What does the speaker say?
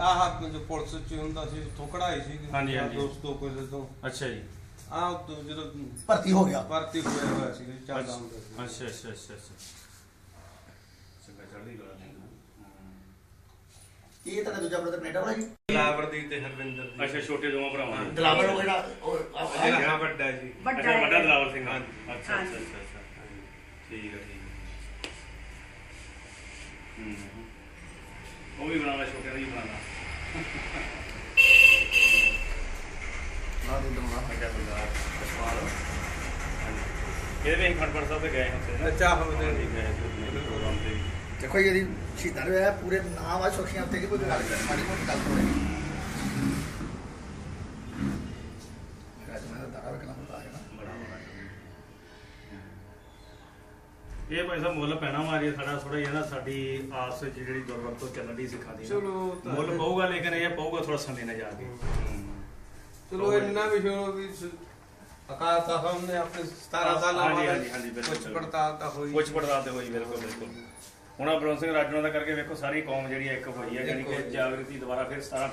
ਆਹ ਜੋ ਪੁਲਿਸ ਚ ਹੁੰਦਾ ਸੀ ਉੱਥੋਂ ਕਢਾਈ ਸੀ। ਹਾਂਜੀ, ਹਾਂਜੀ। ਦੋਸਤੋ ਕੋਈ ਤੋਂ ਅੱਛਾ ਜੀ। ਆਹ ਉੱਤੋਂ ਜਦੋਂ ਭਰਤੀ ਹੋ ਗਿਆ। ਭਰਤੀ ਹੋਇਆ ਹੋਇਆ ਸੀ ਚੱਲਦਾ ਹੁੰਦਾ ਸੀ ਅੱਛਾ ਅੱਛਾ ਅੱਛਾ ਅੱਛਾ। ਚੰਗਾ ਚੜ੍ਹਦੀ ਕਲਾ ਨਹੀਂ ਇਹ ਤਾਂ ਦੂਜਾ ਬ੍ਰਦਰ ਕੈਨੇਡਾ ਵਾਲਾ ਜੀ? ਲਾਵਰਦੀਪ ਤੇ ਹਰਵਿੰਦਰ ਜੀ ਅੱਛਾ ਛੋਟੇ ਦੋਵਾਂ ਭਰਾਵਾਂ ਦੇ। ਦਲਾਵਰ ਉਹ ਜਿਹੜਾ ਉਹ ਆ- ਜਿਹੜਾ ਹਾਂ ਵੱਡਾ ਜੀ। ਵੱਡਾ ਅੱਛਾ ਵੱਡਾ ਹੈ। ਦਲਾਵਰ ਸਿੰਘ ਹਾਂਜੀ। ਅੱਛਾ ਅੱਛਾ ਹਾਂਜੀ। ਅੱਛਾ। ਅੱਛਾ ਠੀਕ ਹੈ ਠੀਕ ਹੈ ਹੂੰ। ਉਹ ਵੀ ਬਣਾਉਣਾ ਛੋਟੇ ਦਾ ਹੀ ਬਣਾਉਣਾ ਨਾ ਦੇ ਦਮਾ ਅੱਛਾ ਬੰਦਾ ਕਸਮਾਲ ਇਹਦੇ ਵਿੱਚ ਖੜਪੜ ਸਾਹਿਬ ਤੇ ਗਏ ਹੁੰਦੇ ਨਾ ਅੱਛਾ ਹੋ ਗਏ ਸੀ ਮੇਰੇ ਪ੍ਰੋਗਰਾਮ ਤੇ ਦੇਖੋ ਇਹਦੀ ਸ਼ਹੀਦਾਂ ਦੇ ਪੂਰੇ ਨਾਮ ਆ ਸੁਖੀਆਂ ਉੱਤੇ ਕਿ ਕੋਈ ਗੱਲ ਕਰ ਮਾੜੀ ਮੋਟੀ ਗੱਲ ਹੋਣੀ ਰਾਜ ਮੈਂ ਤਾਂ ਦਾਰਾ ਵੇਖਣਾ ਇਹ ਭਾਈ ਸਾਹਿਬ ਮੁੱਲ ਪੈਣਾ ਮਾਰੀ ਸਾਡਾ ਥੋੜਾ ਜਿਹਾ ਨਾ ਸਾਡੀ ਆਸ ਜਿਹੜੀ ਦੁਰਵਰਤੋਂ ਚੱਲਣ ਦੀ ਸਿਖਾ ਦੀ ਚਲੋ ਤਾਂ- ਮੁੱਲ ਪਊਗਾ ਲੇਕਿਨ ਇਹ ਪਊਗਾ ਥੋੜਾ ਸਮੇਂ ਨਾਲ ਜਾ ਕੇ। ਚਲੋ ਇੰਨਾ ਵੀ ਚਲੋ ਵੀ ਸ- ਅਕਾਲ ਤਖਤ ਨੇ ਆਪਣੇ 17 ਸਾਲਾਂ ਹਾਂਜੀ, ਹਾਂਜੀ, ਹਾਂਜੀ, ਬਿਲਕੁਲ, ਕੁਛ ਪੜਤਾਲ ਤਾਂ ਹੋਈ। ਕੁਝ ਪੜਤਾਲ ਤੇ ਹੋਈ ਬਿਲਕੁਲ ਬਿਲਕੁਲ। ਹੁਣ ਆ ਸਿੰਘ ਰਾਜੂ ਦਾ ਕਰਕੇ ਵੇਖੋ ਸਾਰੀ ਕੌਮ ਜਿਹੜੀ ਇੱਕ ਹੋਈ ਹੈ ਯਾਨੀ ਕਿ। ਜਾਗਰਤੀ ਦੁਬਾਰਾ ਫਿਰ 17